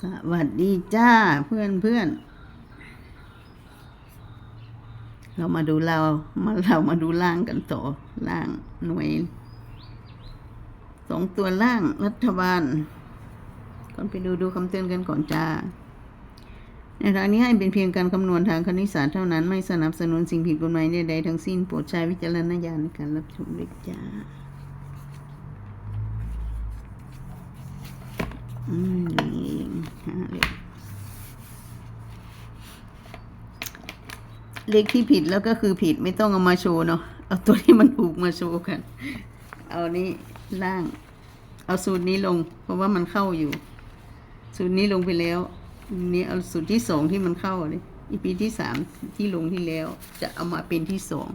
สวัสดีจ้าเพื่อนเพื่อนเรามาดูเรามาเรามาดูล่างกันต่อล่างหน่วยสองตัวล่างรัฐบาล ก่อนไปดูดูคำเตือนกันก่อนจ้าในทางนี้ให้เป็นเพียงการคำนวณทางคณิตศาสตร์เท่านั้นไม่สนับสนุนสิ่งผิดกฎหมายใดๆทั้งสิ้นโปรดใช้วิจารณญาณในการรับชมด้วยจ้า อืมนี่เองหาเลขเลขที่ผิดแล้วก็คือผิดไม่ต้องเอามาโชว์เนาะเอาตัวที่มันถูกมาโชว์กัน เอานี้ล่าง เอาสูตรนี้ลง เพราะว่ามันเข้าอยู่ สูตรนี้ลงไปแล้วนี่เอาสูตรที่สองที่มันเข้าเลยอีพีที่สามที่ลงที่แล้ว จะเอามาเป็นที่สอง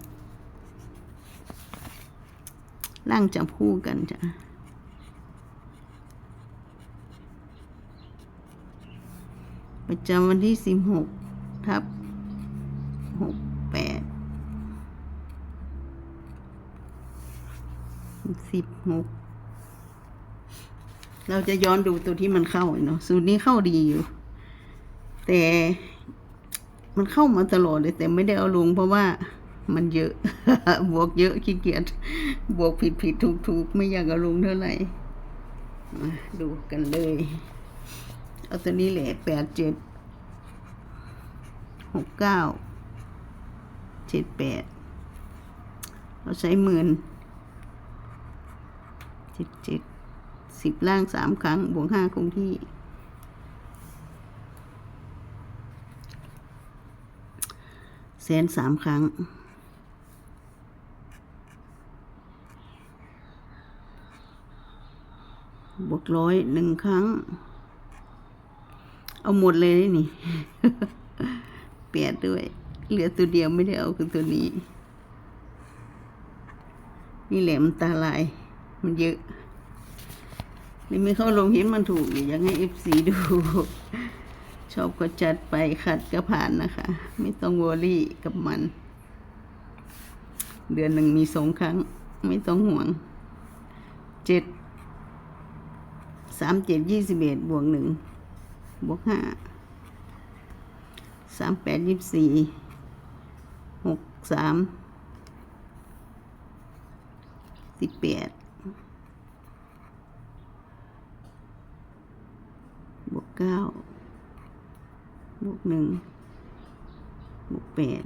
ล่างจับคู่กันจ้ะ ประจำวันที่สิบหกทับหกแปดสิบหกเราจะย้อนดูตัวที่มันเข้าเนาะสูตรนี้เข้าดีอยู่ แต่มันเข้ามาตลอดเลย แต่ไม่ได้เอาลงเพราะว่ามันเยอะ บวกเยอะขี้เกียจบวกผิดผิดถูกถูกไม่อยากเอาลงเท่าไหร่มาดูกันเลย เอาตัวนี้แหละแปดเจ็ดหกเก้าเจ็ดแปดเราใช้หมื่นเจ็ดเจ็ดสิบล่างสามครั้ง บวกห้าคงที่แสนสามครั้งบวกร้อยหนึ่งครั้ง เอาหมดเลยนี่ เปียดด้วย เหลือตัวเดียวไม่ได้เอาคือตัวนี้ นี่แหละมันตาลาย มันเยอะ นี่ไม่เข้าลงเห็นมันถูกอยู่อยากให้เอฟซีดู ชอบก็จัดไปขัดก็ผ่านนะคะ ไม่ต้องวอรี่กับมัน เดือนหนึ่งมีสองครั้ง ไม่ต้องห่วง เจ็ดสามเจ็ดยี่สิบเอ็ดบวกหนึ่ง บวกห้าสามแปดยี่สี่หกสามสิบแปดบวกเก้าบวกหนึ่งบวกแปด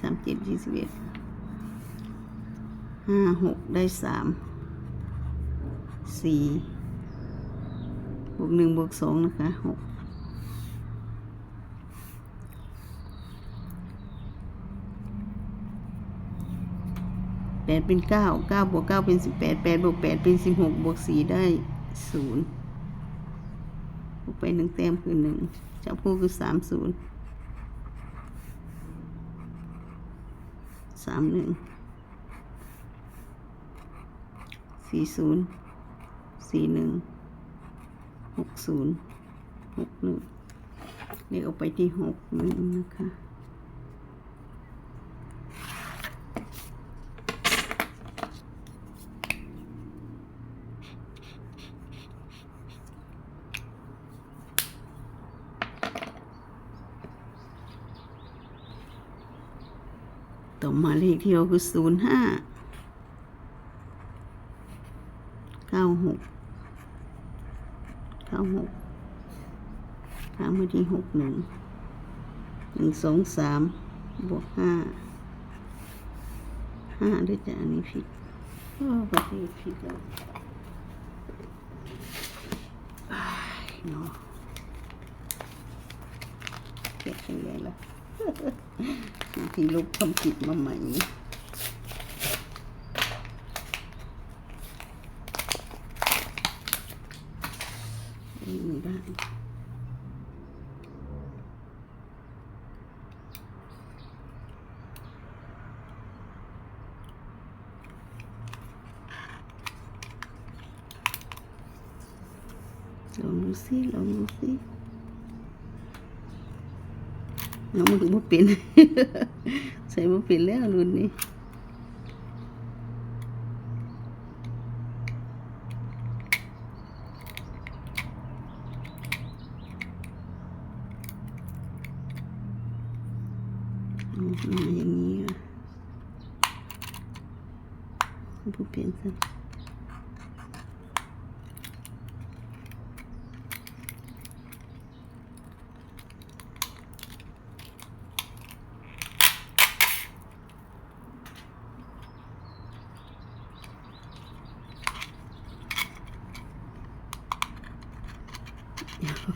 สามเจ็ดยี่สิบเอ็ดห้าหกได้สามสี่ บวกหนึ่งบวกสองนะคะหกแปดเป็นเก้าเก้าบวกเก้าเป็นสิบแปดแปดบวกแปดเป็นสิบหกบวกสี่ได้ศูนย์บวกไปหนึ่งแต้มคือหนึ่งจับคู่คือสามศูนย์สามหนึ่งสี่ศูนย์สี่หนึ่ง หกศูนย์หกหนึ่งเลขออกไปที่หกหนึ่งนะคะต่อมาเลขที่เราคือศูนย์ห้าเก้าหกเก้าหก ถามมาที่หกหนึ่งหนึ่งสองสามบวกห้าห้าด้วยจ้ะอันนี้ผิดอ้อประเทผิดแล้วอ้เนาะเก็บยังไงล่ะที่ลบคำผิดมาใหม่ไม่ได้ sih lorong sih nó được bút pin xây bút pin lé luôn đi Ừ, อย่างนี้อ่ะผู้เปลี่ยนซะ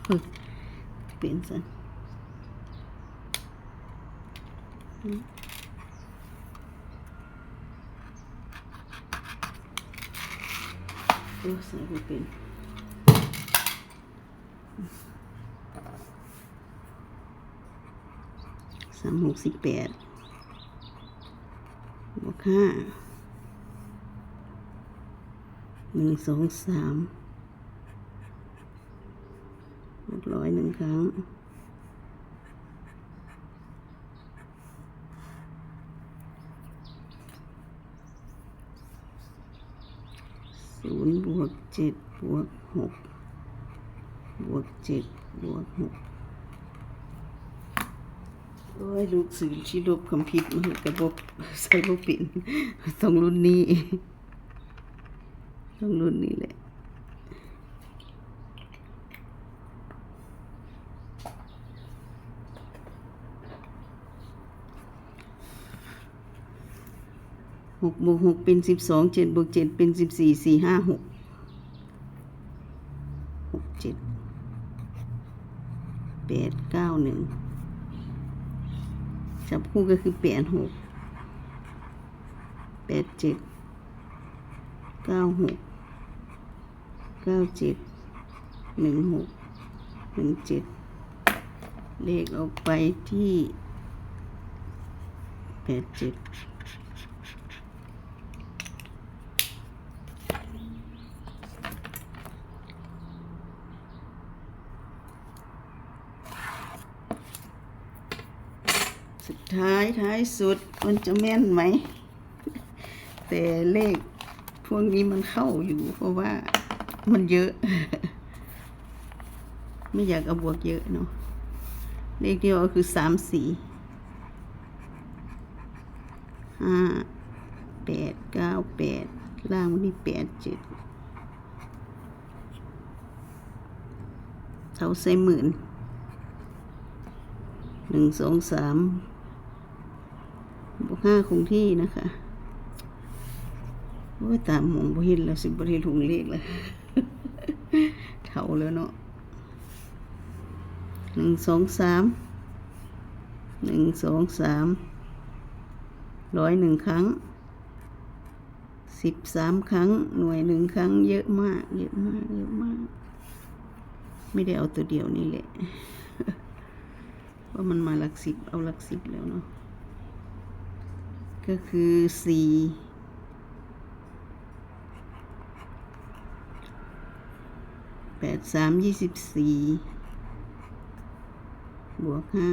เปลี่ยนซะโอ้ใส่ไม่เป็นสามหกสิบแปดบวกห้าหนึ่งสองสามบวก ร้อยหนึ่งครั้ง ศูนย์บวกเจ็ดบวกหกบวกเจ็ดบวกหกโอ้ย ลูกสื่อที่ลบคำผิดมันกระบบใส่บ่เป็นต้องรุ่นนี้ ต้องรุ่นนี้แหละ หกบวกหกเป็นสิบสองเจ็ดบวกเจ็ดเป็นสิบสี่สี่ห้าหกหกเจ็ดแปดเก้าหนึ่งจับคู่ก็คือแปดหกแปดเจ็ดเก้าหกเก้าเจ็ดหนึ่งหกหนึ่งเจ็ดเลขออกไปที่แปดเจ็ด สุด ท้ายท้ายสุดมันจะแม่นไหม แต่เลขพวกนี้มันเข้าอยู่ เพราะว่ามันเยอะ ไม่อยากเอาบวกเยอะเนาะเลขเดียวก็คือสามสี่ห้าแปดเก้าแปดล่างมันมีแปดเจ็ดเท่าใส่หมื่นหนึ่งสองสาม บวกห้าคงที่นะคะโอ้ยตามมองบ่เห็นแล้วสิบ่ได้ลงเลขแล้วเท่าแล้วเนาะหนึ่งสองสามหนึ่งสองสามร้อยหนึ่งครั้งสิบสามครั้งหน่วยหนึ่งครั้งเยอะมาก เยอะมากเยอะมาก ไม่ได้เอาตัวเดียวนี่แหละว่ามันมาหลักสิบเอาหลักสิบแล้วเนาะ ก็คือสี่แปดสามยี่สิบสี่บวกห้า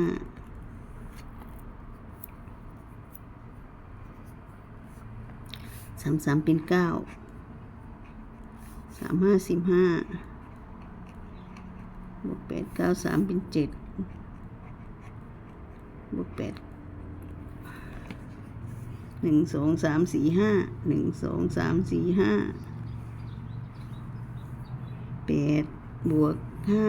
สามสามเป็นเก้าสามห้าสิบห้าบวกแปดเก้าสามเป็นเจ็ดบวกแปด หนึ่งสองสามสี่ห้าหนึ่งสองสามสี่ห้าแปดบวกห้า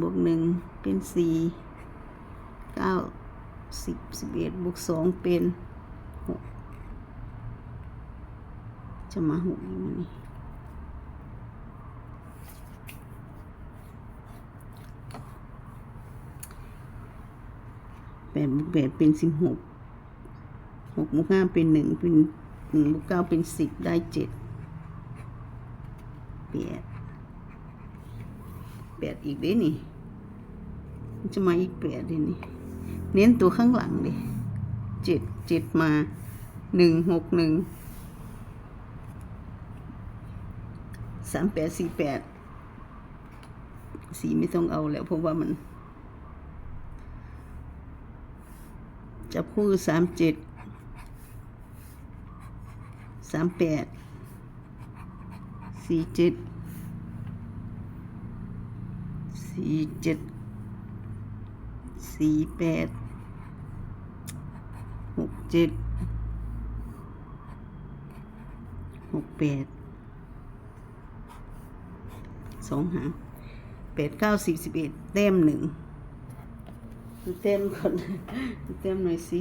บวกหนึ่งเป็นสี่เก้าสิบสิบเอ็ดบวกสองเป็นหก จะมาหกอยู่มั้ยนี่แปดบวกแปดเป็นสิบหกหกบวกห้าเป็นหนึ่งเป็นหนึ่งบวกเก้าเป็นสิบได้เจ็ดแปดแปดอีกเด้นี่จะมาอีกแปดเด้นี่ เน้นตัวข้างหลังดิเจ็ดเจ็ดมาหนึ่งหกหนึ่ง สามแปดสี่แปดสี่ไม่ต้องเอาแล้วเพราะว่ามัน จับคู่สามเจ็ดสามแปดสี่เจ็ดสี่เจ็ดสี่แปดหกเจ็ดหกแปด สองหางแปดเก้าสิบสิบเอ็ดแต้มหนึ่งดูแต้มก่อนดูแต้มหน่อยสิ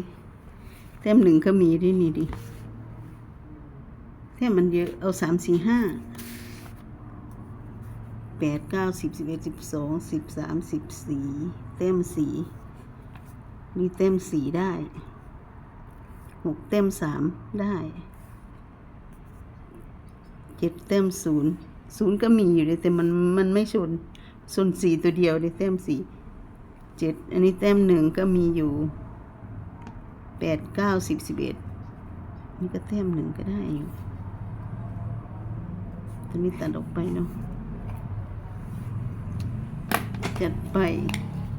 แต้มหนึ่งก็มีด้วยนี่ดิแต้มมันเยอะเอาสามสี่ห้าแปดเก้าสิบสิบเอ็ดสิบสองสิบสามสิบสี่แต้มสี่นี่แต้มสี่ได้หกแต้มสามได้เจ็ดแต้มศูนย์ ศูนย์ก็มีอยู่เลยแต่มันมันไม่ชนชนสี่ตัวเดียวเลยแต้มสี่เจ็ดอันนี้แต้มหนึ่งก็มีอยู่แปดเก้าสิบสิบเอ็ดนี่ก็แต้มหนึ่งก็ได้อยู่ตัวนี้ตัดออกไปเนาะจัดไป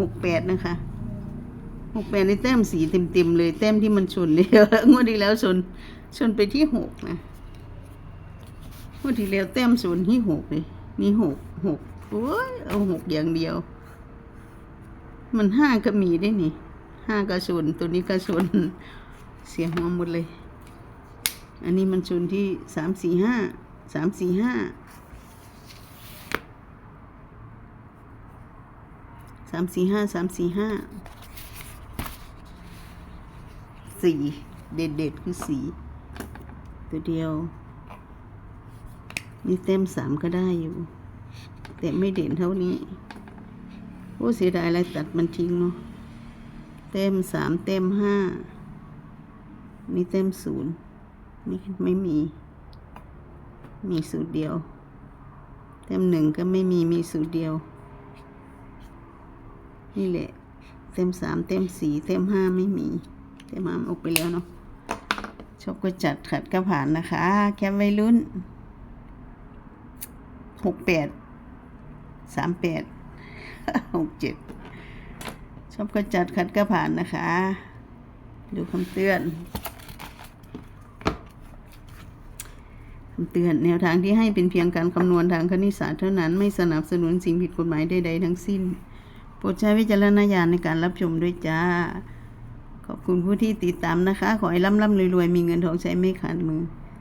หกแปดนะคะหกแปดในแต้มสีเต็มๆเลย แต้มที่มันชนเลยงวดที่แล้วชนชนไปที่หกนะ วดที่แล้วแต้มชนที่หกเลยนี่หกหกโอ้ยเอาหกอย่างเดียว มันห้าก็มีได้นี่ห้าก็ชนตัวนี้ก็ชนเสียหัวหมดเลย อันนี้มันชนที่สามสี่ห้าสามสี่ห้าสามสี่ห้าสามสี่ห้าสี่เด็ดเด็ดคือสีตัวเดียว นี่เต็มสามก็ได้อยู่ แต่ไม่เด่นเท่านี้โอ้เสียดายอะไรตัดมันทิ้งเนาะเต็มสามเต็มห้านี่เต็มศูนย์ไม่ไม่มี มีสูตรเดียว เต็มหนึ่งก็ไม่มีมีสูตรเดียว นี่แหละ เต็มสามเต็มสี่เต็มห้าไม่มี เต็มห้าออกไปแล้วเนาะชอบก็จัดขัดก็ผ่านนะคะ แคปไว้รุ่น หกแปดสามแปดหกเจ็ดชอบก็จัดขัดก็ผ่านนะคะ ดูคำเตือนคำเตือนแนวทางที่ให้เป็นเพียงการคำนวณทางคณิตศาสตร์เท่านั้นไม่สนับสนุนสิ่งผิดกฎหมายใดๆทั้งสิ้น โปรดใช้วิจารณญาณในการรับชมด้วยจ้า ขอบคุณผู้ที่ติดตามนะคะ ขอให้ร่ำร่ำรวยๆ มีเงินทองใช้ไม่ขาดมือ